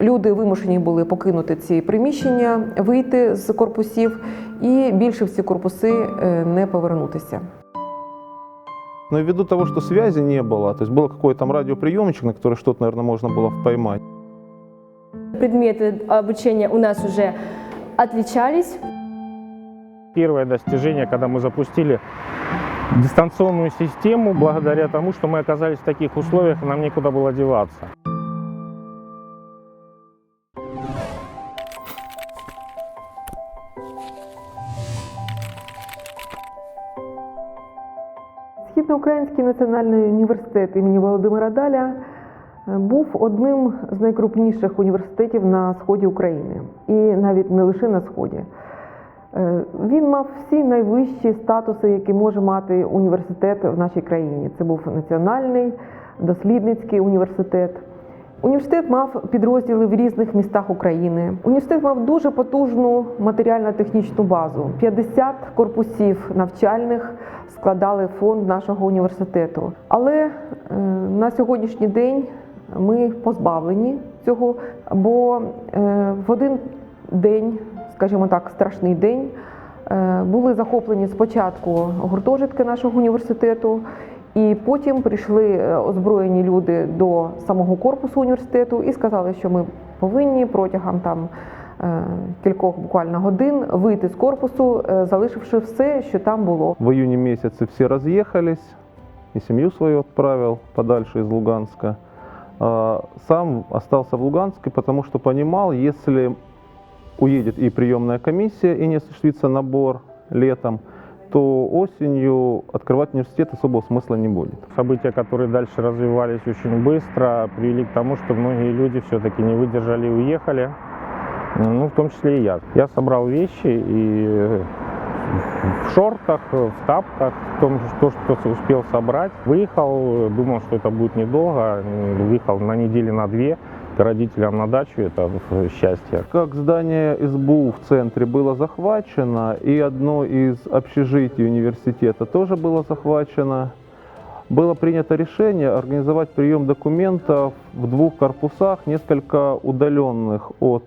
Люди вимушені були покинути ці приміщення, вийти з корпусів і більше в ці корпуси е, не повернутися. Но ввиду того, что связи не было, то есть был какой-то там радиоприемничек, на который что-то, наверное, можно было поймать. Предметы обучения у нас уже отличались. Первое достижение, когда мы запустили дистанционную систему, благодаря тому, что мы оказались в таких условиях, и нам некуда было деваться. Східноукраїнський національний університет імені Володимира Даля е, був одним з найкрупніших університетів на сході України, і навіть не лише на сході. Е, Він мав всі найвищі статуси, які може мати університет в нашій країні. Це був національний дослідницький університет. Університет мав підрозділи в різних містах України. Університет мав дуже потужну матеріально-технічну базу. 50 корпусів навчальних складали фонд нашого університету. Але е, на сьогоднішній день ми позбавлені цього, бо е, в один день, скажімо так, страшний день, е, були захоплені спочатку гуртожитки нашого університету. І потім прийшли е, озброєні люди до самого корпусу університету і сказали, що ми повинні протягом там е, кількох буквально годин вийти з корпусу, е, залишивши все, що там було. В июне месяце все разъехались, и семью свою отправил подальше из Луганска. А Сам остался в Луганске, потому что понимал, если уедет и приемная комиссия, и не осуществится набор летом, то осенью открывать университет особого смысла не будет. События, которые дальше развивались очень быстро, привели к тому, что многие люди все-таки не выдержали и уехали. Ну, в том числе и я. Я собрал вещи и в шортах, в тапках, в том, что, что успел собрать. Выехал, думал, что это будет недолго. Выехал на неделю, на две К родителям на дачу. Это счастье. Как здание СБУ в центре было захвачено, и одно из общежитий университета тоже было захвачено, было принято решение организовать прием документов в двух корпусах, несколько удаленных от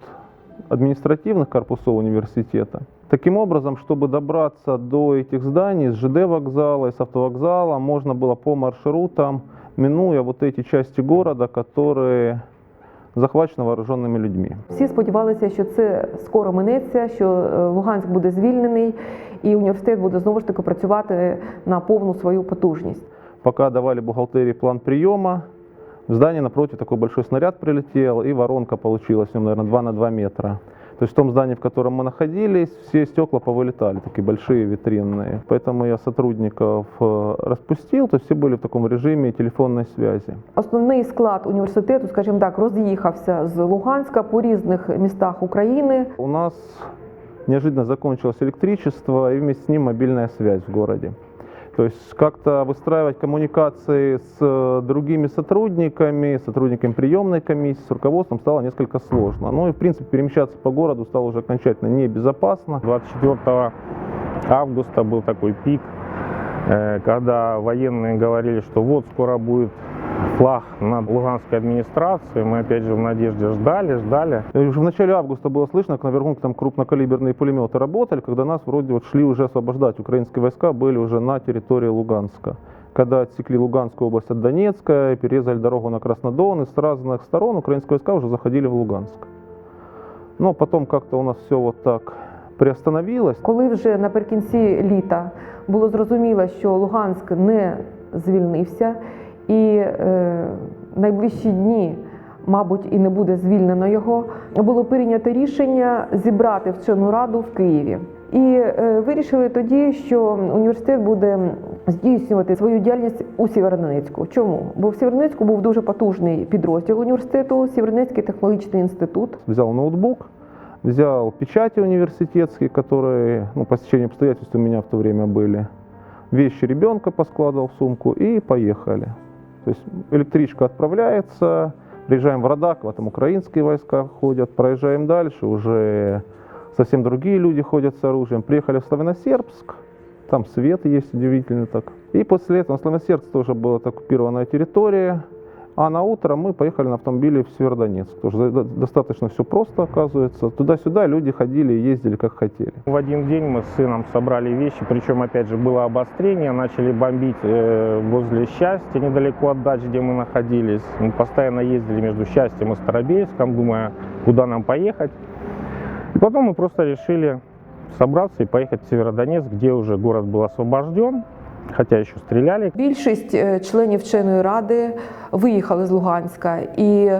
административных корпусов университета. Таким образом, чтобы добраться до этих зданий с ЖД вокзала и с автовокзала, можно было по маршрутам, минуя вот эти части города, которые захвачены вооруженими людьми. Всі сподівалися, що це скоро минеться, що е, Луганськ буде звільнений, і університет буде знову ж таки працювати на повну свою потужність. Поки давали бухгалтерії план прийому, в здані напротив такой большой снаряд прилетел, и воронка получилась, в наверное, 2 на 2 метра. То есть в том здании, в котором мы находились, все стекла повылетали, такие большие витринные. Поэтому я сотрудников э, распустил, то есть все были в таком режиме телефонной связи. Основний склад університету, скажімо так, роз'їхався з Луганська по різних містах України. У нас неожиданно закончилось электричество и вместе с ним мобильная связь в городе. То есть как-то выстраивать коммуникации с э, другими сотрудниками, сотрудниками приемной комиссии, с руководством стало несколько сложно. Ну и в принципе перемещаться по городу стало уже окончательно небезопасно. 24 августа был такой пик, э, когда военные говорили, что вот скоро будет флаг над Луганской администрацией. Мы опять же в надежде ждали, ждали. И уже в начале августа было слышно, как наверху там крупнокалиберные пулеметы работали, когда нас вроде вот шли уже освобождать. Украинские войска были уже на территории Луганска. Когда отсекли Луганскую область от Донецка, и перерезали дорогу на Краснодон, и с разных сторон украинские войска уже заходили в Луганск. Но потом как-то у нас все вот так приостановилось. Коли вже наприкінці літа було зрозуміло, що Луганськ не звільнився, і е, найближчі дні, мабуть, і не буде звільнено його, було прийнято рішення зібрати вчену раду в Києві. І е, вирішили тоді, що університет буде здійснювати свою діяльність у Сєвєродонецьку. Чому? Бо в Сєвєродонецьку був дуже потужний підрозділ університету, Сєвєродонецький технологічний інститут. Взял ноутбук, взял печати университетские, которые ну, по стечению обстоятельств у меня в то время были. Вещи ребенка поскладывал в сумку и поехали. То есть электричка отправляется, приезжаем в Радак, там украинские войска ходят, проезжаем дальше, уже совсем другие люди ходят с оружием. Приехали в Славяносербск, там свет есть удивительно так. И после этого, ну, Славяносербск тоже была так оккупированная территория, А на утро мы поехали на автомобиле в Северодонецк. Тоже достаточно все просто оказывается. Туда-сюда люди ходили и ездили как хотели. В один день мы с сыном собрали вещи, причем опять же было обострение, начали бомбить э, возле Счастья, недалеко от дач, где мы находились. Мы постоянно ездили между Счастьем и Старобельском, думая, куда нам поехать. И потом мы просто решили собраться и поехать в Северодонецк, где уже город был освобожден, хотя що стріляли. Більшість е, членів вченої ради виїхали з Луганська, і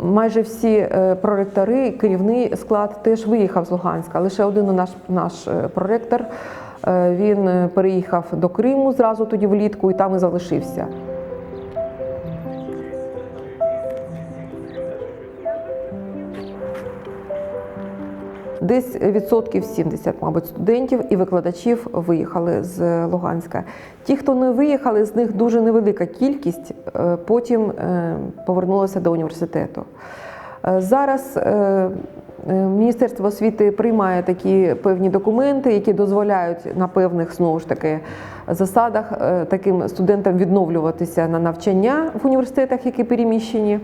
майже всі е, проректори, керівний склад теж виїхав з Луганська. Лише один наш, наш е, проректор він переїхав до Криму зразу тоді влітку і там і залишився. Десь відсотків 70, мабуть, студентів і викладачів виїхали з Луганська. Ті, хто не виїхали, з них дуже невелика кількість, е, потім е, повернулася до університету. Е, Зараз Міністерство освіти приймає такі певні документи, які дозволяють на певних знову ж таки засадах таким студентам відновлюватися на навчання в університетах, які переміщені.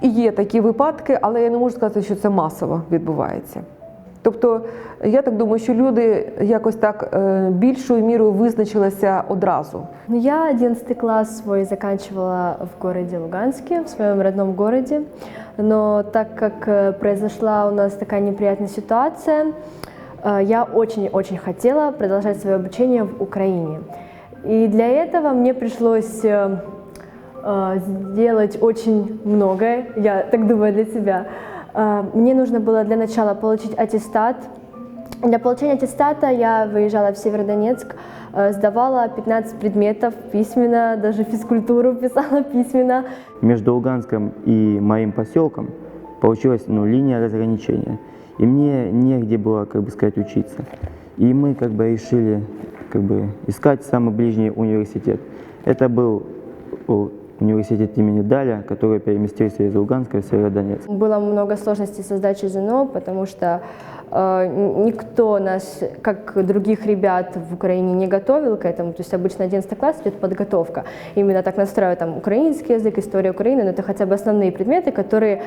І є такі випадки, але я не можу сказати, що це масово відбувається. Тобто, я так думаю, що люди якось так е, більшою мірою визначилися одразу. Я 11 класс свой заканчивала в городе Луганске, в своем родном городе. Но так как э, произошла у нас такая неприятная ситуация, э, я очень-очень хотела продолжать свое обучение в Украине. И для этого мне пришлось э, э, сделать очень многое, я так думаю, для себя. Э, Мне нужно было для начала получить аттестат для получения аттестата я выезжала в Северодонецк, э, сдавала 15 предметов письменно, даже физкультуру писала письменно. Между Луганском и моим поселком получилась ну, линия разграничения. И мне негде было, как бы сказать, учиться. И мы как бы решили как бы, искать самый ближний университет. Это был университет имени Даля, который переместился из Луганска в Северодонецк. Было много сложностей со сдачей ЗНО, потому что э, никто нас, как других ребят в Украине, не готовил к этому. То есть обычно 11 класс идет подготовка. Именно так настраивают там украинский язык, история Украины, но это хотя бы основные предметы, которые,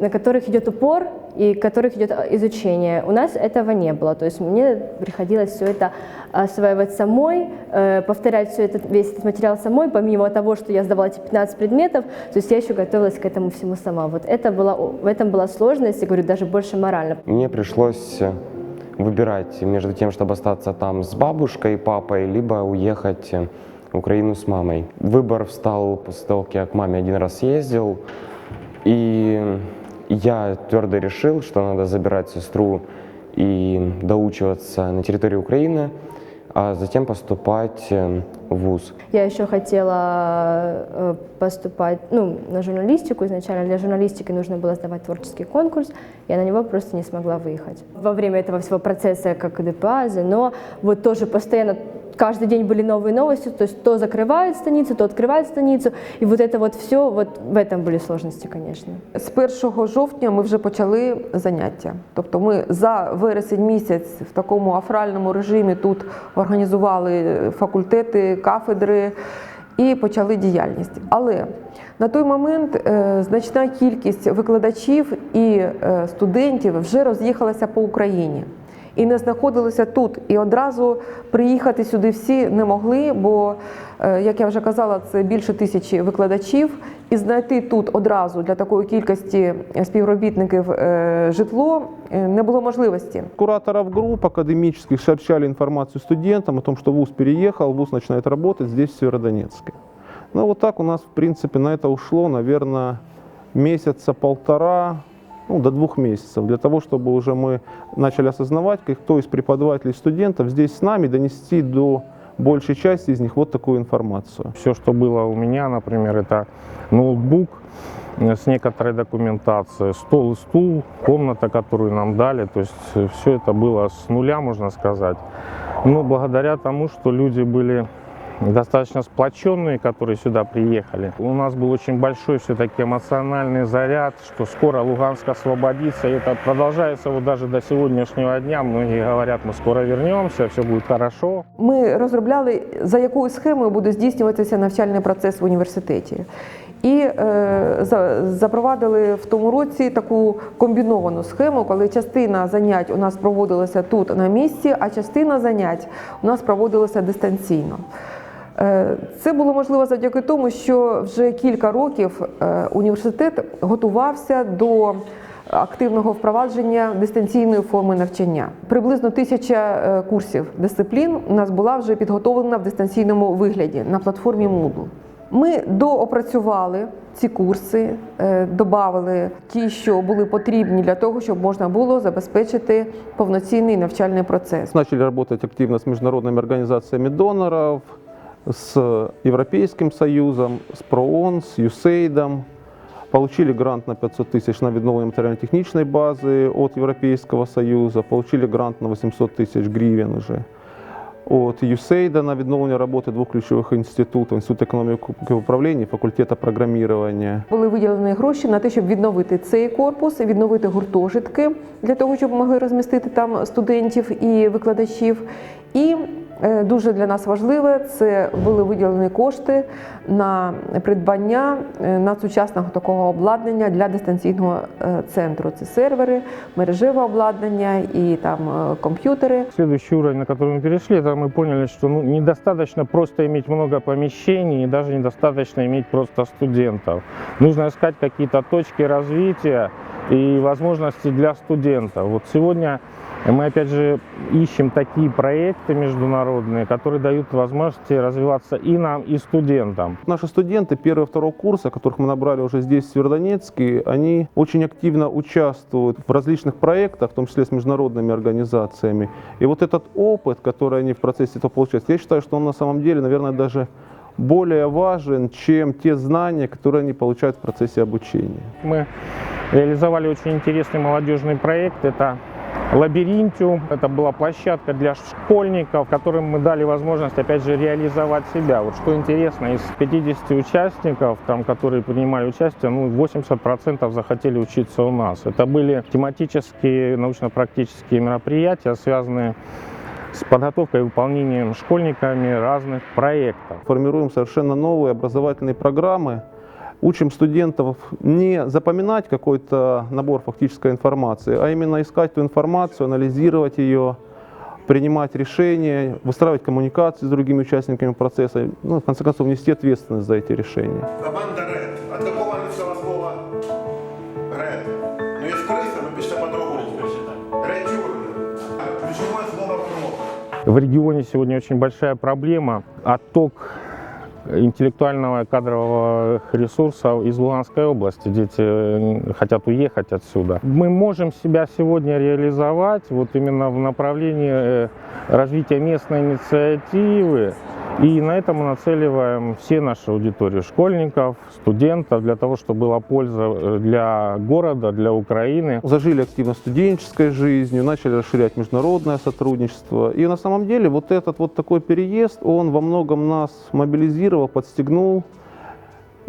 на которых идет упор и которых идет э, изучение. У нас этого не было. То есть мне приходилось все это осваивать самой, э, повторять все этот, весь этот материал самой, помимо того, что я сдавала эти 15 предметов, то есть я еще готовилась к этому всему сама. Вот это было, в этом была сложность, я говорю, даже больше морально. Мне пришлось выбирать между тем, чтобы остаться там с бабушкой и папой, либо уехать в Украину с мамой. Выбор встал после того, как я к маме один раз ездил, и я твердо решил, что надо забирать сестру и доучиваться на территории Украины, а затем поступать э, в ВУЗ. Я еще хотела э, поступать ну, на журналистику. Изначально для журналистики нужно было сдавать творческий конкурс. Я на него просто не смогла выехать. Во время этого всего процесса, как ДПА, но вот тоже постоянно каждый день были новые новости, то есть то закрывают станицу, то открывают станицу, и вот это вот все, вот в этом были сложности, конечно. З 1 жовтня ми вже почали заняття. Тобто ми за вересень місяць в такому афральному режимі тут організували факультети, кафедри і почали діяльність. Але на той момент е, значна кількість викладачів і е, студентів вже роз'їхалася по Україні. І не знаходилися тут. І одразу приїхати сюди всі не могли, бо, е, як я вже казала, це більше тисячі викладачів. І знайти тут одразу для такої кількості співробітників е, житло е, не було можливості. Кураторов групп академических сообщали информацию студентам о том, что ВУЗ переехал, ВУЗ начинает работать здесь, в Северодонецке. Ну вот так у нас, в принципе, на это ушло, наверное, месяца полтора, ну, до двух месяцев, для того, чтобы уже мы начали осознавать, как кто из преподавателей студентов здесь с нами донести до большей части из них вот такую информацию. Все, что было у меня, например, это ноутбук э, с некоторой документацией, стол и стул, комната, которую нам дали. То есть все это было с нуля, можно сказать. Но благодаря тому, что люди были достаточно сплоченные, которые сюда приехали. У нас был очень большой все-таки эмоциональный заряд, что скоро Луганск освободится. И это продолжается вот даже до сегодняшнего дня. Многие говорят, мы скоро вернемся, все будет хорошо. Ми розробляли, за якою схемою буде здійснюватися навчальний процес в університеті. І е, за- запровадили в тому році таку комбіновану схему, коли частина занять у нас проводилася тут на місці, а частина занять у нас проводилася дистанційно. Е, Це було можливо завдяки тому, що вже кілька років е, університет готувався до активного впровадження дистанційної форми навчання. Приблизно тисяча е, курсів дисциплін у нас була вже підготовлена в дистанційному вигляді на платформі Moodle. Ми доопрацювали ці курси, додали ті, що були потрібні для того, щоб можна було забезпечити повноцінний навчальний процес. Начали работать активно с международными организациями доноров, с Европейским Союзом, с ПРООН, с USAID. Получили грант на 500 тысяч на відновлення материально-технічної бази от Европейского Союза, получили грант на 800 тысяч гривен уже от USAID на відновлення роботи двох ключових інститутів, Інститут економіки управління, і факультету програмування. Були виділені гроші на те, щоб відновити цей корпус, відновити гуртожитки для того, щоб могли розмістити там студентів і викладачів. І дуже для нас важливе це були виділені кошти на придбання е, надсучасного такого обладнання для дистанційного е, центру. Це сервери, мережеве обладнання і там е, комп'ютери. Следующий уровень, на который мы перешли, это мы поняли, что ну, недостаточно просто иметь много помещений, и даже недостаточно иметь просто студентов. Нужно искать какие-то точки развития И возможности для студентов. Вот сегодня мы опять же ищем такие проекты международные, которые дают возможности развиваться и нам, и студентам. Наши студенты первого и второго курса, которых мы набрали уже здесь, в Северодонецке, они очень активно участвуют в различных проектах, в том числе с международными организациями. И вот этот опыт, который они в процессе этого получают, я считаю, что он на самом деле, наверное, даже более важен, чем те знания, которые они получают в процессе обучения. Мы реализовали очень интересный молодежный проект. Это Лабиринтиум. Это была площадка для школьников, которым мы дали возможность, опять же, реализовать себя. Вот что интересно, из 50 участников, там, которые принимали участие, ну, 80% захотели учиться у нас. Это были тематические научно-практические мероприятия, связанные с подготовкой и выполнением школьниками разных проектов. Формируем совершенно новые образовательные программы, учим студентов не запоминать какой-то набор фактической информации, а именно искать ту информацию, анализировать ее, принимать решения, выстраивать коммуникации с другими участниками процесса, ну, в конце концов, нести ответственность за эти решения. Команда Ред. От такого англійського слова Ред. Ну, є криса, ми пішли по-другому. Редюрне. Ключове слово кнопка. В регионе сегодня очень большая проблема – отток интеллектуального и кадрового ресурса из Луганской области. Дети э, хотят уехать отсюда. Мы можем себя сегодня реализовать вот именно в направлении э, развития местной инициативы. И на это мы нацеливаем все наши аудитории школьников, студентов, для того, чтобы была польза э, для города, для Украины. Зажили активно студенческой жизнью, начали расширять международное сотрудничество. И на самом деле вот этот вот такой переезд, он во многом нас мобилизировал, подстегнул.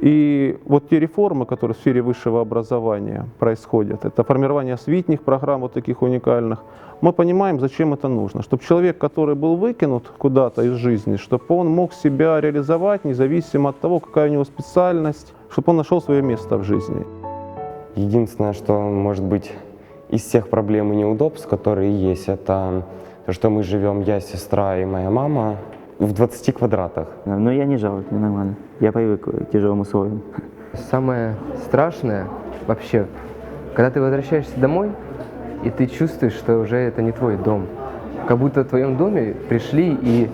И вот те реформы, которые в сфере высшего образования происходят, это формирование освитних программ вот таких уникальных, мы понимаем, зачем это нужно. Чтобы человек, который был выкинут куда-то из жизни, чтобы он мог себя реализовать независимо от того, какая у него специальность, чтобы он нашел свое место в жизни. Единственное, что может быть из всех проблем и неудобств, которые есть, это то, что мы живем, я, сестра и моя мама, в 20 квадратах. Но я не жалуюсь, мне нормально. Я привык к тяжелым условиям. Самое страшное вообще, когда ты возвращаешься домой, и ты чувствуешь, что уже это не твой дом. Как будто в твоем доме пришли и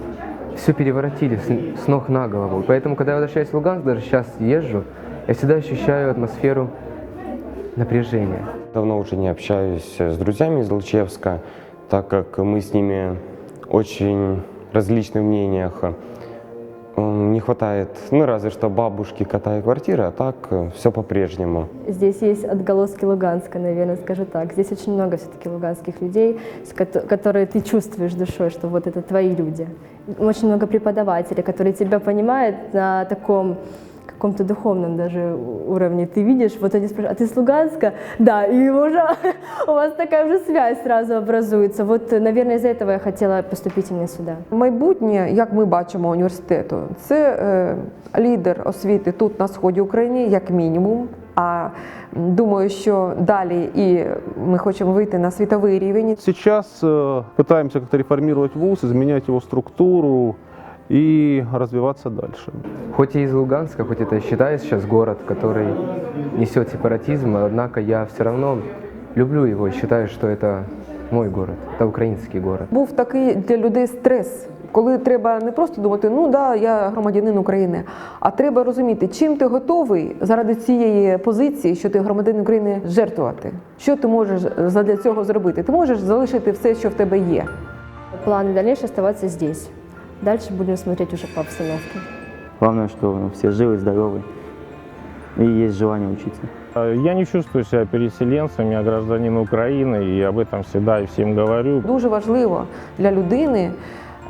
все переворотили с, с ног на голову. Поэтому, когда я возвращаюсь в Луганск, даже сейчас езжу, я всегда ощущаю атмосферу напряжения. Давно уже не общаюсь с друзьями из Лучевска, так как мы с ними очень различны в мнениях. Не хватает, ну разве что бабушки, кота и квартиры, а так все по-прежнему. Здесь есть отголоски Луганска, наверное, скажу так. Здесь очень много все-таки луганских людей, которые ты чувствуешь душой, что вот это твои люди. Очень много преподавателей, которые тебя понимают на таком каком-то духовном даже уровне. Ты видишь, вот они спрашивают, а ты с Луганска? Да, и уже у вас такая уже связь сразу образуется. Вот, наверное, из-за этого я хотела поступить именно сюда. Майбутнє, як ми бачимо університету, це е, лідер освіти тут на сході України, як мінімум. А м, думаю, що далі і ми хочемо вийти на світовий рівень. Сейчас э, пытаемся как-то реформировать вуз, изменять его структуру и развиваться дальше. Хоть и из Луганска, хоть это и считаю сейчас город, который несет сепаратизм, однако я все равно люблю его и считаю, что это мой город, это украинский город. Був такий для людей стрес, коли треба не просто думати, ну да, я громадянин України, а треба розуміти, чим ти готовий заради цієї позиції, що ти громадянин України, жертвувати. Що ти можеш задля цього зробити? Ти можеш залишити все, що в тебе є. Планы дальнейшие оставаться здесь. Дальше будем смотреть уже по обстановке. Главное, что ну, все живы, здоровы и есть желание учиться. Э, Я не чувствую себя переселенцем, я гражданин Украины, и об этом всегда и всем говорю. Дуже важливо для людини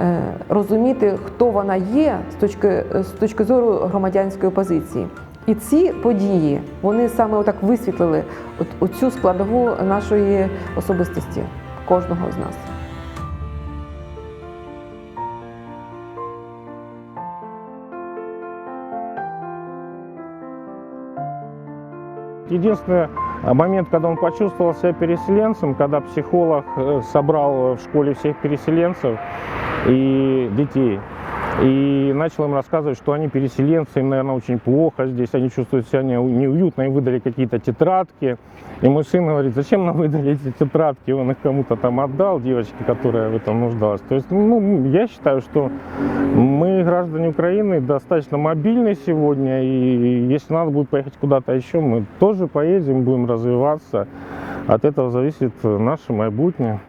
е, розуміти, хто вона є з точки, з точки зору громадянської позиції. І ці події вони саме отак висвітлили от, оцю складову нашої особистості кожного з нас. Единственный момент, когда он почувствовал себя переселенцем, когда психолог э, собрал в школе всех переселенцев и детей. И начал им рассказывать, что они переселенцы, им, наверное, очень плохо здесь, они чувствуют себя не- неуютно, им выдали какие-то тетрадки. И мой сын говорит, зачем нам выдали эти тетрадки, он их кому-то там отдал, девочке, которая в этом нуждалась. То есть, ну, я считаю, что мы, граждане Украины, достаточно мобильны сегодня, и если надо будет поехать куда-то еще, мы тоже поедем, будем развиваться. От этого зависит наше майбутнее.